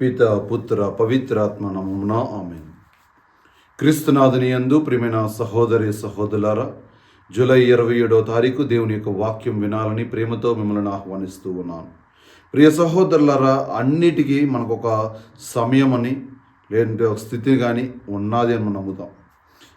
పిత పుత్ర పవిత్రాత్మ నమమున ఆమె క్రీస్తునాథుని యందు ప్రియమైన సహోదరి సహోదరులారా జూలై ఇరవై ఏడో తారీఖు దేవుని యొక్క వాక్యం వినాలని ప్రేమతో మిమ్మల్ని ఆహ్వానిస్తూ ఉన్నాను. ప్రియ సహోదరులారా అన్నిటికీ మనకు ఒక సమయం అని లేదంటే ఒక స్థితి కానీ ఉన్నది అని మనం నమ్ముతాం.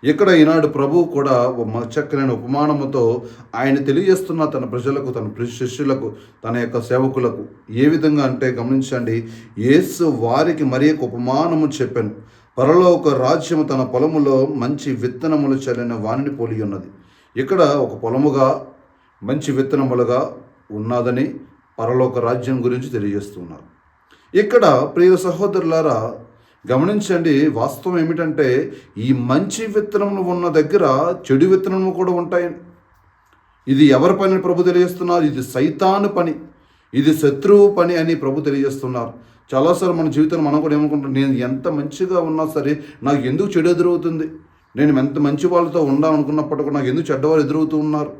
ఇక్కడ ఈనాడు ప్రభువు కూడా ఒక చక్కనైన ఉపమానముతో ఆయన తెలియజేస్తున్న తన ప్రజలకు తన శిష్యులకు తన యొక్క సేవకులకు ఏ విధంగా అంటే గమనించండి యేసు వారికి మరి ఒక ఉపమానము చెప్పాను. పరలోక రాజ్యము తన పొలములో మంచి విత్తనములు చల్లిన వాణిని పోలి ఉన్నది. ఇక్కడ ఒక పొలముగా మంచి విత్తనములుగా ఉన్నదని పరలోక రాజ్యం గురించి తెలియజేస్తున్నారు. ఇక్కడ ప్రియ సహోదరులారా గమనించండి వాస్తవం ఏమిటంటే ఈ మంచి విత్తనములు ఉన్న దగ్గర చెడు విత్తనము కూడా ఉంటాయి. ఇది ఎవరి పని అని ప్రభు తెలియజేస్తున్నారు? ఇది సైతాను పని. ఇది శత్రువు పని అని ప్రభు తెలియజేస్తున్నారు. చాలాసార్లు మన జీవితంలో మనం కూడా ఏమనుకుంటాం నేను ఎంత మంచిగా ఉన్నా సరే నాకు ఎందుకు చెడు ఎదురవుతుంది? నేను ఎంత మంచి వాళ్ళతో ఉండాలనుకున్నప్పటికీ నాకు ఎందుకు చెడ్డవారు ఎదురవుతూ ఉన్నారు?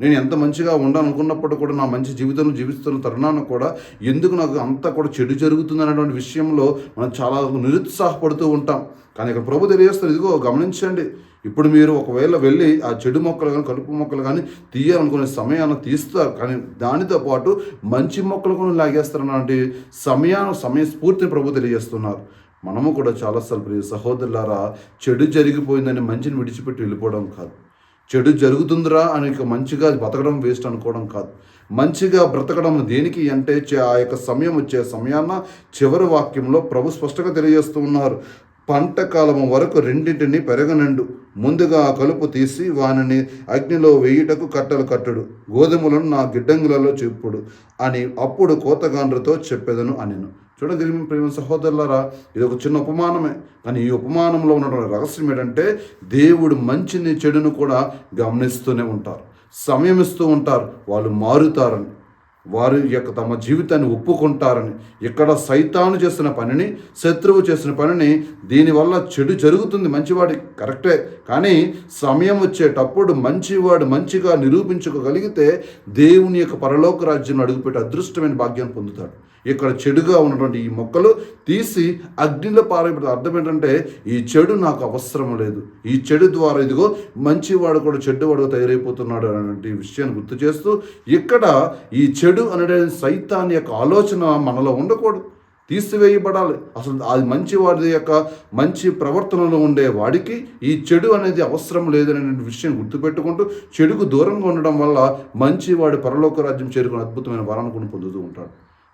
నేను ఎంత మంచిగా ఉండాలనుకున్నప్పుడు కూడా నా మంచి జీవితంలో జీవిస్తున్న తరుణాన్ని కూడా ఎందుకు నాకు అంతా కూడా చెడు జరుగుతుంది అనేటువంటి విషయంలో మనం చాలా నిరుత్సాహపడుతూ ఉంటాం. కానీ ఇక్కడ ప్రభు తెలియజేస్తారు ఇదిగో గమనించండి. ఇప్పుడు మీరు ఒకవేళ వెళ్ళి ఆ చెడు మొక్కలు కానీ కలుపు మొక్కలు కానీ తీయాలనుకునే సమయాన్ని తీస్తారు. కానీ దానితో పాటు మంచి మొక్కలు కూడా లాగేస్తారన్నటువంటి సమయాన్ని సమయ స్ఫూర్తిని ప్రభు తెలియజేస్తున్నారు. మనము కూడా చాలాసార్లు ప్రియ సహోదరులారా చెడు జరిగిపోయిందని మంచిని విడిచిపెట్టి వెళ్ళిపోవడం కాదు. చెడు జరుగుతుందిరా అని మంచిగా బతకడం వేస్ట్ అనుకోవడం కాదు. మంచిగా బ్రతకడం దేనికి అంటే ఆ యొక్క సమయం వచ్చే సమయాన్న చివరి వాక్యంలో ప్రభు స్పష్టంగా తెలియజేస్తూ ఉన్నారు. పంట కాలం వరకు రెండింటిని పెరగనండు. ముందుగా ఆ కలుపు తీసి వానిని అగ్నిలో వేయుటకు కట్టలు కట్టడు. గోధుమలను నా గిడ్డంగులలో చెప్పుడు అని అప్పుడు కోతగాండ్రతో చెప్పేదను అనిను. చూడండి ప్రేమ సహోదరులారా ఇది ఒక చిన్న ఉపమానమే. కానీ ఈ ఉపమానంలో ఉన్నటువంటి రహస్యం ఏంటంటే దేవుడు మంచిని చెడును కూడా గమనిస్తూనే ఉంటారు. సమయం ఇస్తూ ఉంటారు. వాళ్ళు మారుతారని. వారి యొక్క తమ జీవితాన్ని ఒప్పుకుంటారని ఇక్కడ సైతాను చేసిన పనిని శత్రువు చేసిన పనిని దీనివల్ల చెడు జరుగుతుంది. మంచివాడి కరెక్టే. కానీ సమయం వచ్చేటప్పుడు మంచివాడు మంచిగా నిరూపించుకోగలిగితే దేవుని యొక్క పరలోక రాజ్యంలో అడుగుపెట్టి అదృష్టమైన భాగ్యాన్ని పొందుతాడు. ఇక్కడ చెడుగా ఉన్నటువంటి ఈ మొక్కలు తీసి అగ్నిలో పారేయబడి అర్థం ఏంటంటే ఈ చెడు నాకు అవసరం లేదు. ఈ చెడు ద్వారా ఇదిగో మంచివాడు కూడా చెడ్డవాడుగా తయారైపోతున్నాడు అనేటువంటి విషయాన్ని గుర్తు చేస్తూ ఇక్కడ ఈ చెడు అనే సైతాన్ని యొక్క ఆలోచన మనలో ఉండకూడదు. తీసివేయబడాలి. అసలు అది మంచి వాడి యొక్క మంచి ప్రవర్తనలో ఉండే వాడికి ఈ చెడు అనేది అవసరం లేదనే విషయం గుర్తుపెట్టుకుంటూ చెడుకు దూరంగా ఉండడం వల్ల మంచి వాడి పరలోక రాజ్యం చేరుకుని అద్భుతమైన వరాన్ని కూడా పొందుతూ ఉంటాడు.